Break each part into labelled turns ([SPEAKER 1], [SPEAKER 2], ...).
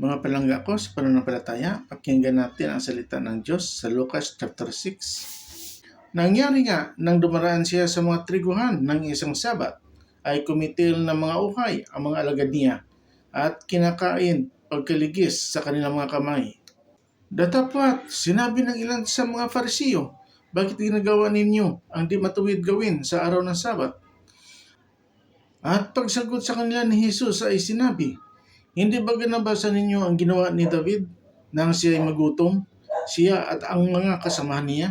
[SPEAKER 1] Mga palangga ko sa pananampalataya, pakinggan natin ang salita ng Diyos sa Lucas chapter 6. Nangyari nga nang dumaraan siya sa mga triguhan ng isang sabat, ay kumitil ng mga uhay ang mga alagad niya at kinakain pagkaligis sa kanilang mga kamay. Datapwat, sinabi ng ilan sa mga farisiyo, bakit ginagawa ninyo ang di matuwid gawin sa araw ng sabat? At pagsagot sa kanila ni Jesus ay sinabi, Hindi ba ganabasa ninyo ang ginawa ni David nang siya ay magutom, siya at ang mga kasamahan niya?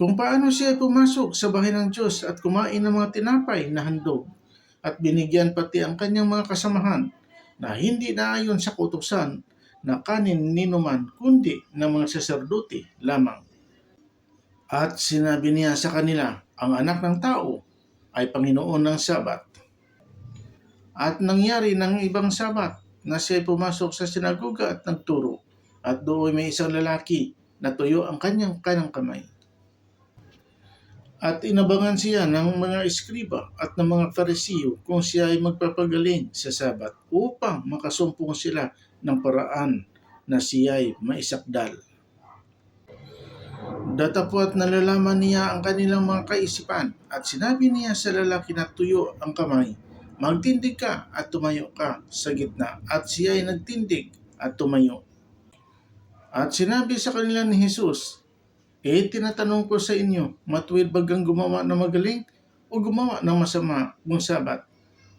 [SPEAKER 1] Kung paano siya ay pumasok sa bahay ng Diyos at kumain ng mga tinapay na handog at binigyan pati ang kanyang mga kasamahan na hindi naayon sa kutusan na kanin ninuman kundi ng mga saserdote lamang. At sinabi niya sa kanila, ang anak ng tao ay Panginoon ng Sabat. At nangyari ng ibang Sabat na siya pumasok sa sinagoga at nagturo. At doon may isang lalaki na tuyo ang kanyang kanang kamay. At inabangan siya ng mga eskriba at ng mga farisiyo kung siya ay magpapagaling sa Sabat upang makasumpong sila ng paraan na siya ay maisakdal. Datapwat nalalaman niya ang kanilang mga kaisipan at sinabi niya sa lalaki na tuyo ang kamay, Magtindig ka at tumayo ka sa gitna at siya ay nagtindig at tumayo. At sinabi sa kanila ni Jesus, Eh tinatanong ko sa inyo, matuwid bagang gumawa ng magaling o gumawa ng masama kung sabat?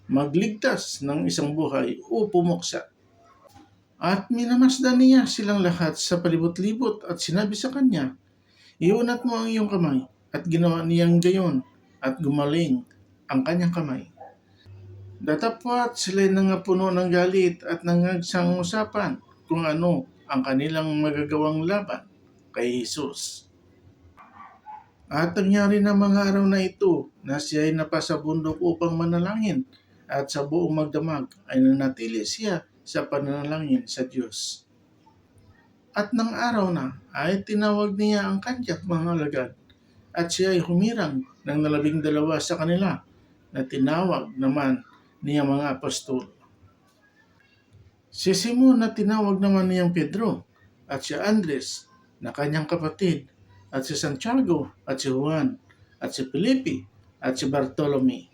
[SPEAKER 1] Magligtas ng isang buhay o pumuksa? At minamasdan niya silang lahat sa palibot-libot at sinabi sa kanya, Iunat mo ang iyong kamay at ginawa niyang gayon at gumaling ang kanyang kamay. Datapwat sila'y nangapuno ng galit at nangagsang usapan kung ano ang kanilang magagawang laban kay Jesus. At nangyari na mga araw na ito na siya ay napasa bundok upang manalangin at sa buong magdamag ay nanatili siya sa pananalangin sa Diyos. At ng araw na ay tinawag niya ang kanyang mga alagad at siya ay humirang ng nalabing dalawa sa kanila na tinawag naman niya mga apostol. Si Simon na tinawag naman niyang Pedro at si Andres na kanyang kapatid at si Santiago at si Juan at si Felipe at si Bartolome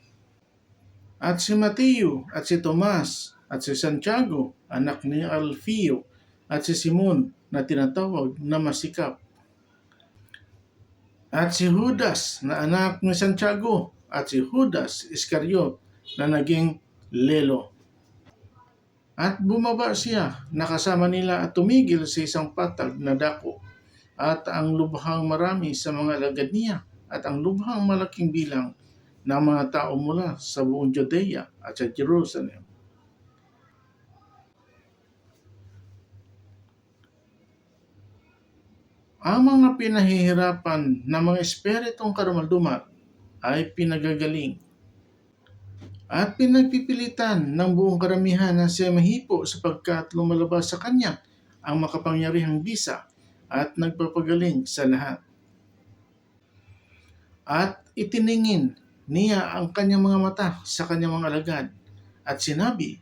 [SPEAKER 1] at si Mateo at si Tomas at si Santiago anak ni Alfio at si Simon na tinatawag na masikap at si Judas na anak ni Santiago at si Judas Iscariot na naging lelo. At bumaba siya, nakasama nila at tumigil sa isang patag na dako at ang lubhang marami sa mga alagad niya at ang lubhang malaking bilang ng mga tao mula sa buong Judea at sa Jerusalem. Ang mga pinahihirapan ng mga espiritong karumaldumal ay pinagagaling at pinagpipilitan ng buong karamihan na siya mahipo sapagkat lumalabas sa kanya ang makapangyarihang bisa at nagpapagaling sa lahat. At itiningin niya ang kanyang mga mata sa kanyang mga alagad at sinabi,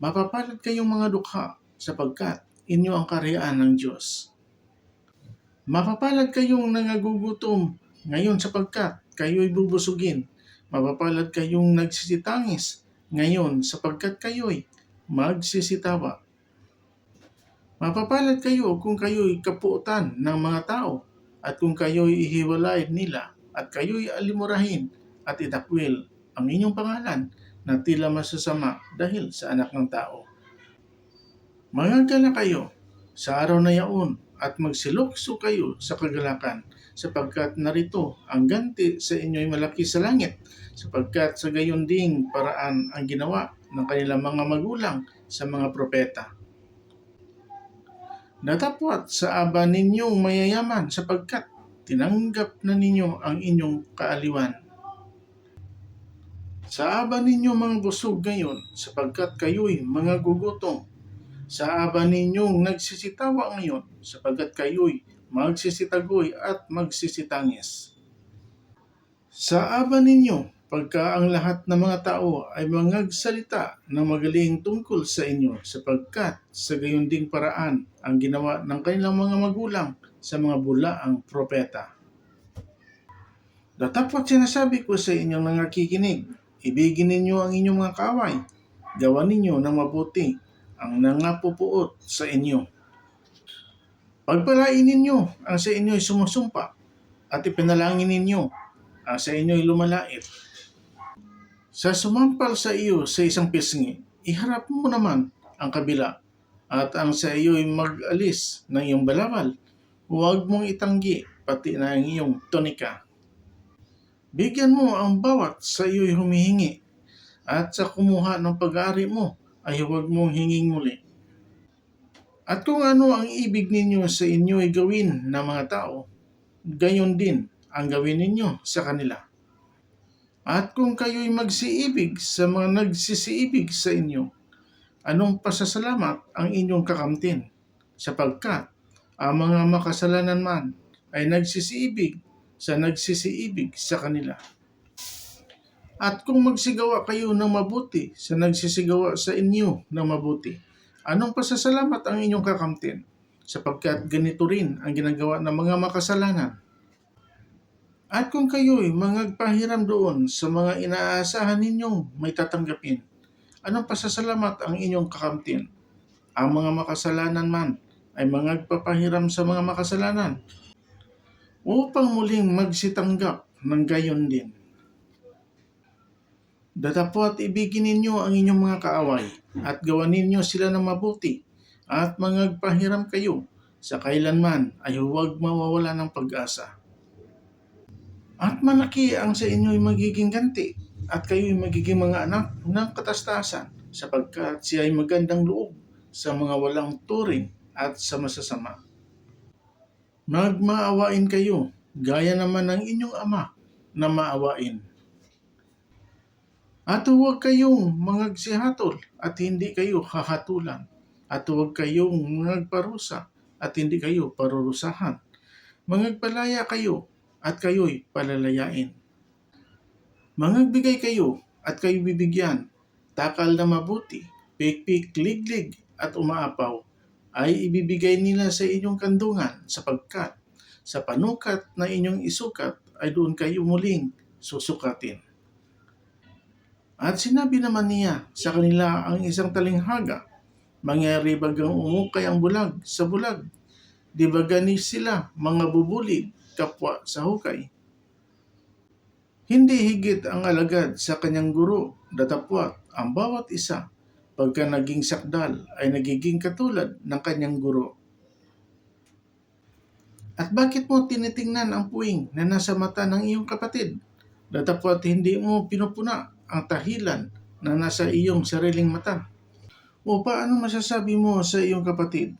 [SPEAKER 1] Mapapalad kayong mga dukha sapagkat inyo ang karyaan ng Diyos. Mapapalad kayong nangagugutom ngayon sapagkat kayo'y bubusugin Mapapalad kayong nagsisitangis ngayon sapagkat kayo'y magsisitawa. Mapapalad kayo kung kayo'y kapuutan ng mga tao at kung kayo'y ihiwalay nila at kayo'y alimurahin at itakwil ang inyong pangalan na tila masasama dahil sa anak ng tao. Magagala kayo sa araw na yaon at magsilukso kayo sa kagalakan sapagkat narito ang ganti sa inyo'y malaki sa langit sapagkat sa gayon ding paraan ang ginawa ng kanilang mga magulang sa mga propeta. Natapwat sa aba ninyong mayayaman sapagkat tinanggap na ninyo ang inyong kaaliwan. Sa aba ninyo mga busog ngayon sapagkat kayo'y mga gugutom. Sa aba ninyong nagsisitawa ngayon sapagkat kayo'y magsisitagoy at magsisitangis. Sa aba ninyo, pagka ang lahat ng mga tao ay mangagsalita na magaling tungkol sa inyo sapagkat sa gayon ding paraan ang ginawa ng kanilang mga magulang sa mga bulaang propeta. Datapot sinasabi ko sa inyong nangakikinig, ibigin ninyo ang inyong mga kaaway, gawa ninyo ng mabuti ang nangapupuot sa inyo. Pagpalain ninyo ang sa inyo'y sumusumpa at ipinalangin ninyo ang sa inyo'y lumalait. Sa sumampal sa iyo sa isang pisngi, iharap mo naman ang kabila at ang sa iyo'y mag-alis ng iyong balabal. Huwag mong itanggi pati na ang iyong tonika. Bigyan mo ang bawat sa iyo'y humihingi at sa kumuha ng pag-aari mo ay huwag mong hinging muli. At kung ano ang ibig ninyo sa inyo'y gawin ng mga tao, gayon din ang gawin ninyo sa kanila. At kung kayo'y magsiibig sa mga nagsisiibig sa inyo, anong pasasalamat ang inyong kakamtin? Sapagkat ang mga makasalanan man ay nagsisiibig sa nagsisiibig sa kanila. At kung magsigawa kayo ng mabuti sa nagsisigawa sa inyo ng mabuti, anong pasasalamat ang inyong kakamtin? Sapagkat ganito rin ang ginagawa ng mga makasalanan. At kung kayo'y mangagpahiram doon sa mga inaasahan ninyong may tatanggapin, anong pasasalamat ang inyong kakamtin? Ang mga makasalanan man ay mangagpapahiram sa mga makasalanan upang muling magsitanggap ng gayon din. Datapot ibigin ninyo ang inyong mga kaaway at gawan ninyo sila ng mabuti at mangagpahiram kayo sa kailanman ay huwag mawawala ng pag-asa. At malaki ang sa inyo'y magiging ganti at kayo'y magiging mga anak ng katastasan sapagkat siya ay magandang loob sa mga walang turing at sa masasama. Magmaawain kayo gaya naman ng inyong ama na maawain. At huwag kayong mangagsihatol at hindi kayo hahatulan. At huwag kayong mangagparusa at hindi kayo parurusahan. Mangagpalaya kayo at kayo'y palalayain. Mangagbigay kayo at kayo bibigyan. Takal na mabuti, pikpik, liglig at umaapaw ay ibibigay nila sa inyong kandungan sapagkat sa panukat na inyong isukat ay doon kayo muling susukatin. At sinabi naman niya sa kanila ang isang talinghaga, mangyari bagang umukay ang bulag sa bulag. Di ba gani sila mga bubulid kapwa sa hukay? Hindi higit ang alagad sa kanyang guro, datapwat ang bawat isa pagka naging sakdal ay nagiging katulad ng kanyang guro. At bakit mo tinitingnan ang puwing na nasa mata ng iyong kapatid? Datapwat hindi mo pinupuna ang tahilan na nasa iyong sariling mata. O paano masasabi mo sa iyong kapatid,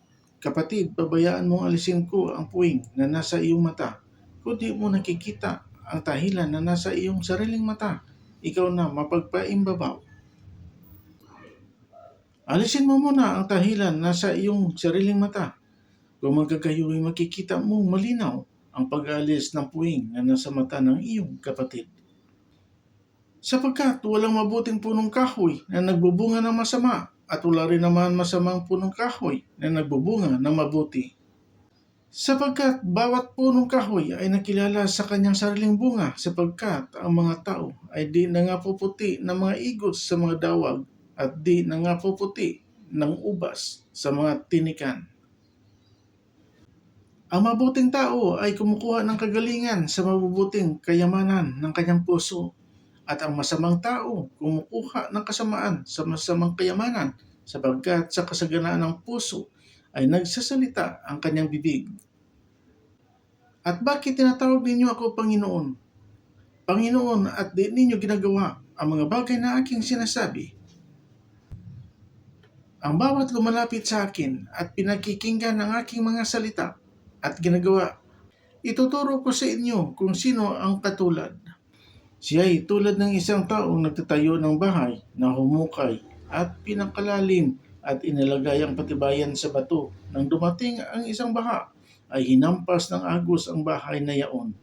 [SPEAKER 1] Kapatid, pabayaan mong alisin ko ang puwing na nasa iyong mata. Kung di mo nakikita ang tahilan na nasa iyong sariling mata, ikaw na mapagpaimbabaw. Alisin mo muna ang tahilan nasa iyong sariling mata. Kung magkakayo'y makikita mong malinaw ang pag-alis ng puwing na nasa mata ng iyong kapatid. Sapagkat walang mabuting punong kahoy na nagbubunga ng masama at wala rin naman masamang punong kahoy na nagbubunga ng mabuti. Sapagkat bawat punong kahoy ay nakilala sa kanyang sariling bunga sapagkat ang mga tao ay di nangapuputi ng mga igos sa mga dawag at di nangapuputi ng ubas sa mga tinikan. Ang mabuting tao ay kumukuha ng kagalingan sa mabubuting kayamanan ng kanyang puso at ang masamang tao kumukuha ng kasamaan sa masamang kayamanan sapagkat sa kasaganaan ng puso ay nagsasalita ang kanyang bibig. At bakit tinatawag ninyo ako Panginoon? Panginoon at di ninyo ginagawa ang mga bagay na aking sinasabi. Ang bawat lumalapit sa akin at pinakikinggan ang aking mga salita at ginagawa, ituturo ko sa inyo kung sino ang katulad. Siya ay tulad ng isang taong nagtatayo ng bahay na humukay at pinakalalim at inilagay ang patibayan sa bato. Nang dumating ang isang baha, ay hinampas ng agos ang bahay na yaon.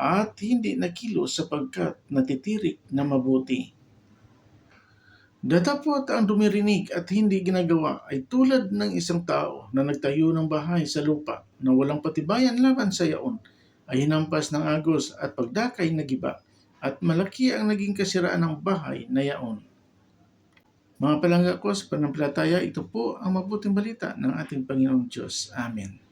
[SPEAKER 1] at hindi nakilos sapagkat natitirik na mabuti. Datapot ang dumirinig at hindi ginagawa ay tulad ng isang tao na nagtayo ng bahay sa lupa na walang patibayan laban sa yaon ay hinampas ng agos at pagdakay nagiba at malaki ang naging kasiraan ng bahay na yaon. Mga palangga ko sa pananampalataya, ito po ang mabuting balita ng ating Panginoong Diyos. Amen.